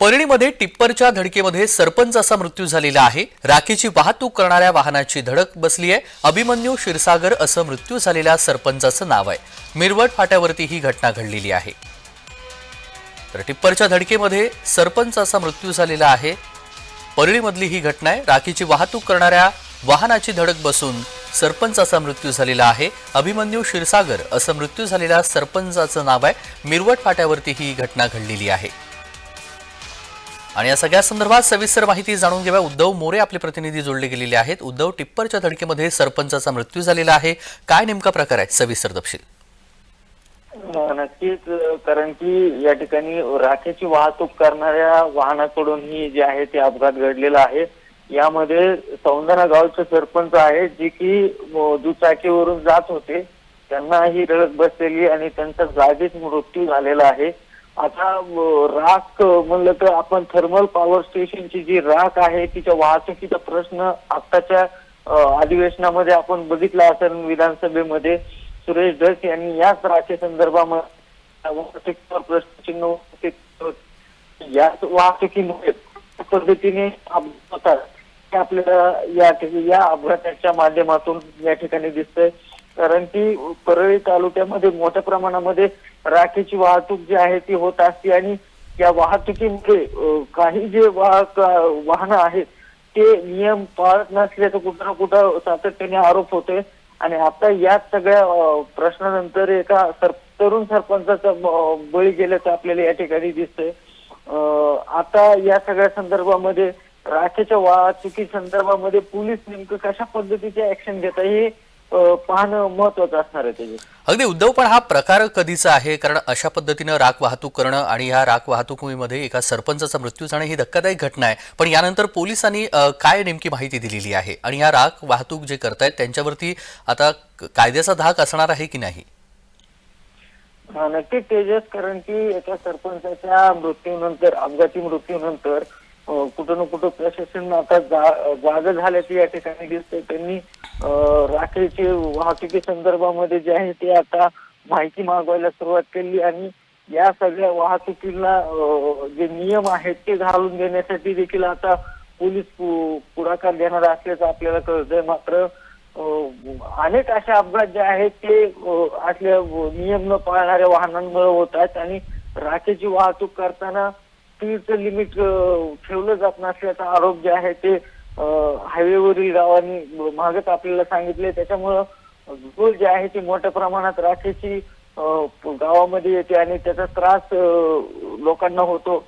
परळीमध्ये टिप्परच्या धडकेमध्ये सरपंचाचा मृत्यू झालेला आहे. राखेची वाहतूक करणाऱ्या वाहनाची धडक बसली आहे अभिमन्यू क्षीरसागर असं मृत्यू झालेल्या सरपंचाचं नाव आहे. मिरवट फाट्यावरती ही घटना घडलेली आहे. तर टिप्परच्या धडकेमध्ये सरपंचाचा मृत्यू झालेला आहे. परळीमधली ही घटना आहे. राखीची वाहतूक करणाऱ्या वाहनाची धडक बसून सरपंचाचा मृत्यू झालेला आहे. अभिमन्यू क्षीरसागर असं मृत्यू झालेल्या सरपंचाचं नाव आहे. मिरवट फाट्यावरती ही घटना घडलेली आहे. आणि या सगळ्या संदर्भात सविस्तर माहिती जाणून घेऊया. उद्धव मोरे आपले प्रतिनिधी जोडले गेलेले आहेत. उद्धव टिप्परच्या धडकेमध्ये सरपंचाचा मृत्यू झालेला आहे. काय नेमका प्रकार आहे? सविस्तर तपशील. नक्कीच कारण की या ठिकाणी राखेची वाहतूक करणाऱ्या वाहनाकडून ही जे आहे ते अपघात घडलेला आहे. यामध्ये सौंदना गावचे सरपंच आहे जे की दुचाकीवरून जात होते. त्यांना ही रडक बसलेली आणि त्यांचा जागीच मृत्यू झालेला आहे. आता राख म्हणलं तर आपण थर्मल पॉवर स्टेशनची जी राख आहे तिच्या वाहतुकीचा प्रश्न आत्ताच्या अधिवेशनामध्ये आपण बघितला असेल विधानसभेमध्ये सुरेश धस यांनी याच राखे संदर्भामध्ये वाहतुकीवर प्रश्नचिन्ह उपस्थित याच वाहतुकीमुळे पद्धतीने अपघात होतात. हे आपल्याला या या अपघाताच्या माध्यमातून या ठिकाणी दिसतंय. कारण की परळी तालुक्यामध्ये मोठ्या प्रमाणामध्ये राखेची वाहतूक जी आहे ती होत असते आणि या वाहतुकीमुळे काही जे वाहक वाहनं आहेत ते नियम पाळत नसल्याचं कुठं ना कुठं सातत्याने आरोप होतोय. आणि आता याच सगळ्या प्रश्नानंतर एका सर तरुण सरपंचाचा बळी गेल्याचं आपल्याला या ठिकाणी दिसतंय. आता या सगळ्या संदर्भामध्ये राखेच्या वाहतुकी संदर्भामध्ये पोलीस नेमकं कशा पद्धतीचे ऍक्शन घेत आहे हे पाहणं महत्वाचं असणार आहे त्याचे अगदी उद्धव पण हा प्रकार कधीचा आहे? कारण अशा पद्धतीनं राख वाहतूक करणं आणि ह्या राख वाहतुकीमध्ये एका सरपंचाचा मृत्यू जाणं ही धक्कादायक घटना आहे. पण यानंतर पोलिसांनी अ, काय नेमकी माहिती दिलेली आहे? आणि या राख वाहतूक जे करतायत त्यांच्यावरती आता क- कायद्याचा धाक असणार आहे की नाही? हा, नक्कीच तेजस कारण की एका सरपंचाच्या मृत्यूनंतर अपघाती मृत्यूनंतर अं, कुठं ना कुठं प्रशासन आता जा- जाग झाल्याचे या ठिकाणी दिसतंय. त्यांनी अं, राखेची वाहतुकी संदर्भामध्ये जे आहे ते आता माहिती मागवायला सुरुवात केली आणि या सगळ्या वाहतुकीला जे नियम आहेत ते घालून देण्यासाठी देखील आता पोलीस पुढाकार देणार असल्याचं आपल्याला कळतंय. मात्र अनेक असे अपघात जे आहेत ते आपल्या असल्या नियम न पाळणाऱ्या वाहनांमुळे होत आहेत आणि राखेची वाहतूक करताना स्पीडचं लिमिट ठेवलं जात नसल्याचा आरोप जे आहे ते हायवेवरील गावांनी मागच आपल्याला सांगितले त्याच्यामुळं धूळ जे आहे ती मोठ्या प्रमाणात राखेची गावामध्ये येते आणि त्याचा त्रास लोकांना होतो.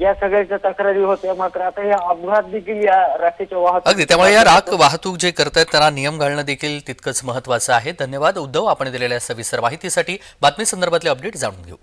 या सगळ्याच्या तक्रारी होत्या. मात्र आता हे अपघात देखील या राखेच्या वाहतूक अगदी. त्यामुळे या राख वाहतूक जे करतायत त्यांना नियम घालणं देखील तितकंच महत्वाचं आहे. धन्यवाद. उद्धव आपण दिलेल्या सविस्तर माहितीसाठी बातमी संदर्भातले अपडेट जाणून घेऊ.